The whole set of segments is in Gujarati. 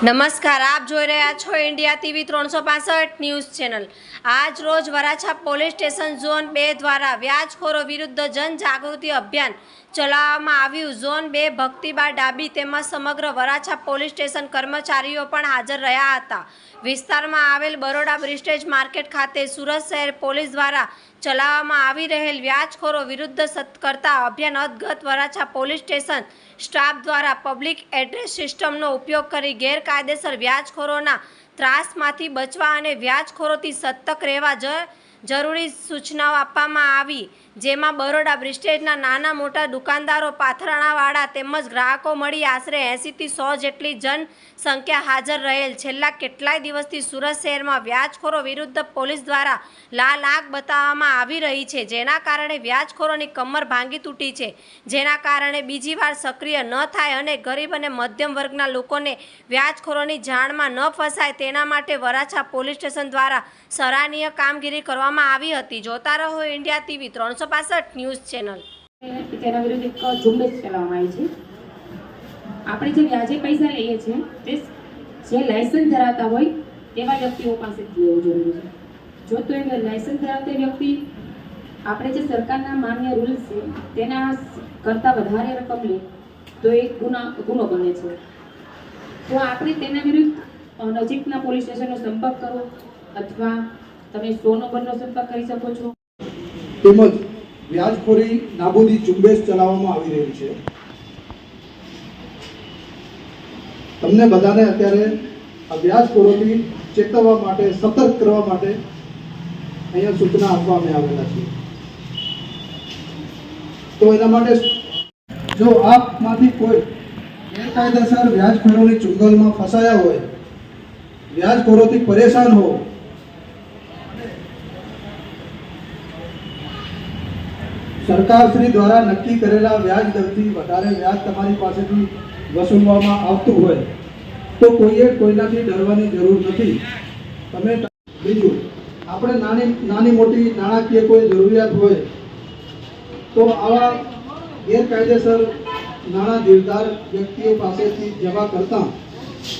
નમસ્કાર, આપ જોઈ રહ્યા છો ઇન્ડિયા ટીવી ત્રણસો ન્યૂઝ ચેનલ. આજ રોજ વરાછા પોલીસ સ્ટેશન ઝોન બે દ્વારા વ્યાજખોરો વિરુદ્ધ જનજાગૃતિ અભિયાન ચલાવવામાં આવ્યું. ઝોન બે ભક્તિબા ડાબી તેમજ સમગ્ર વરાછા પોલીસ સ્ટેશન કર્મચારીઓ પણ હાજર રહ્યા હતા. વિસ્તારમાં આવેલ બરોડા બ્રિસ્ટેજ માર્કેટ ખાતે સુરત શહેર પોલીસ દ્વારા ચલાવવામાં આવી રહેલ વ્યાજખોરો વિરુદ્ધ કરતા અભિયાન અદગત વરાછા પોલીસ સ્ટેશન સ્ટાફ દ્વારા પબ્લિક એડ્રેસ સિસ્ટમનો ઉપયોગ કરી ગેરકાયદેસર વ્યાજખોરોના ત્રાસમાંથી બચવા અને વ્યાજખોરોથી સતર્ક રહેવા જ જરૂરી સૂચનાઓ આપવામાં આવી, જેમાં બરોડા બ્રિસ્ટેજના નાના મોટા દુકાનદારો, પાથરાણાવાળા તેમજ ગ્રાહકો મળી આશરે એંસીથી સો જેટલી જનસંખ્યા હાજર રહેલ. છેલ્લા કેટલાય દિવસથી સુરત શહેરમાં વ્યાજખોરો વિરુદ્ધ પોલીસ દ્વારા લાલ આગ બતાવવામાં આવી રહી છે, જેના કારણે વ્યાજખોરોની કમર ભાંગી તૂટી છે, જેના કારણે બીજી વાર સક્રિય ન થાય અને ગરીબ અને મધ્યમ વર્ગના લોકોને વ્યાજખોરોની જાણમાં ન ફસાય, તેના માટે વરાછા પોલીસ સ્ટેશન દ્વારા સરાહનીય કામગીરી કરવામાં આવી હતી. જોતા રહો ઇન્ડિયા ટીવી ત્રણસો ન્યૂઝ ચેનલ. તેના વિરુદ્ધ એક ઝુંબેશ ચલાવવામાં આવી છે. આપણે જે વ્યાજે પૈસા લઈએ છીએ, તે જે લાયસન્સ ધરાવતા હોય, તેવા વ્યક્તિઓ પાસેથી લેવું જરૂરી છે. જો તો એ લાયસન્સ ધરાવતી વ્યક્તિ, આપણે જે સરકારના માન્ય રૂલ્સ છે, તેના કરતાં વધારે રકમ લે, તો એ ગુના, ગુનો બને છે. તો આપણે તેના વિરુદ્ધ નજીકના પોલીસ સ્ટેશનનો સંપર્ક કરો અથવા તમે સો નંબરનો સંપર્ક કરી શકો છો? તેમજ વ્યાજખોરી નાબૂદી ઝુંબેશ ચલાવવામાં આવી રહી છે. તમને બધાને અત્યારે આ વ્યાજખોરોથી ચેતવવા માટે સતર્ક કરવા માટે અહીંયા સૂચના આપવામાં આવેલા છે. તો એના માટે જો આપમાંથી કોઈ ગેરકાયદેસર વ્યાજખોરોની ચુંગલમાં ફસાયા હોય, વ્યાજખોરોથી પરેશાન હો સરકારશ્રી દ્વારા નક્કી કરેલા વ્યાજ દરથી વધારે વ્યાજ તમારી પાસેથી વસૂલવામાં આવતું હોય તો કોઈએ કોઈનાથી ડરવાની જરૂર નથી. તમે બીજું, આપણે નાની નાની મોટી નાણાકીય કોઈ જરૂરિયાત હોય તો આવા ગેરકાયદેસર નાણાં ધીરદાર વ્યક્તિઓ પાસેથી જમા કરતા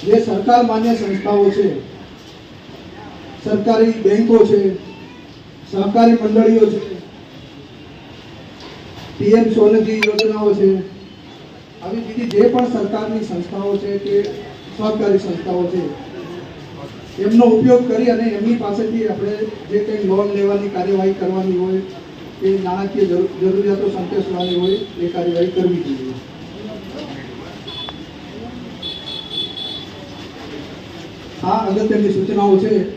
જે સરકાર માન્ય સંસ્થાઓ છે, સરકારી બેંકો છે, સહકારી મંડળીઓ છે પીએમ સ્વનિધિ યોજનાઓ છે. આવી બીજી જે પણ સરકારની સંસ્થાઓ છે કે સહકારી સંસ્થાઓ છે, એમનો ઉપયોગ કરી અને એમની પાસેથી આપણે જે કંઈ લોન લેવાની કાર્યવાહી કરવાની હોય, કે નાણાકીય જરૂ- જરૂરિયાતો સંતોષવાની હોય, એ કાર્યવાહી કરવી જોઈએ. આ અગત્યની સૂચનાઓ છે.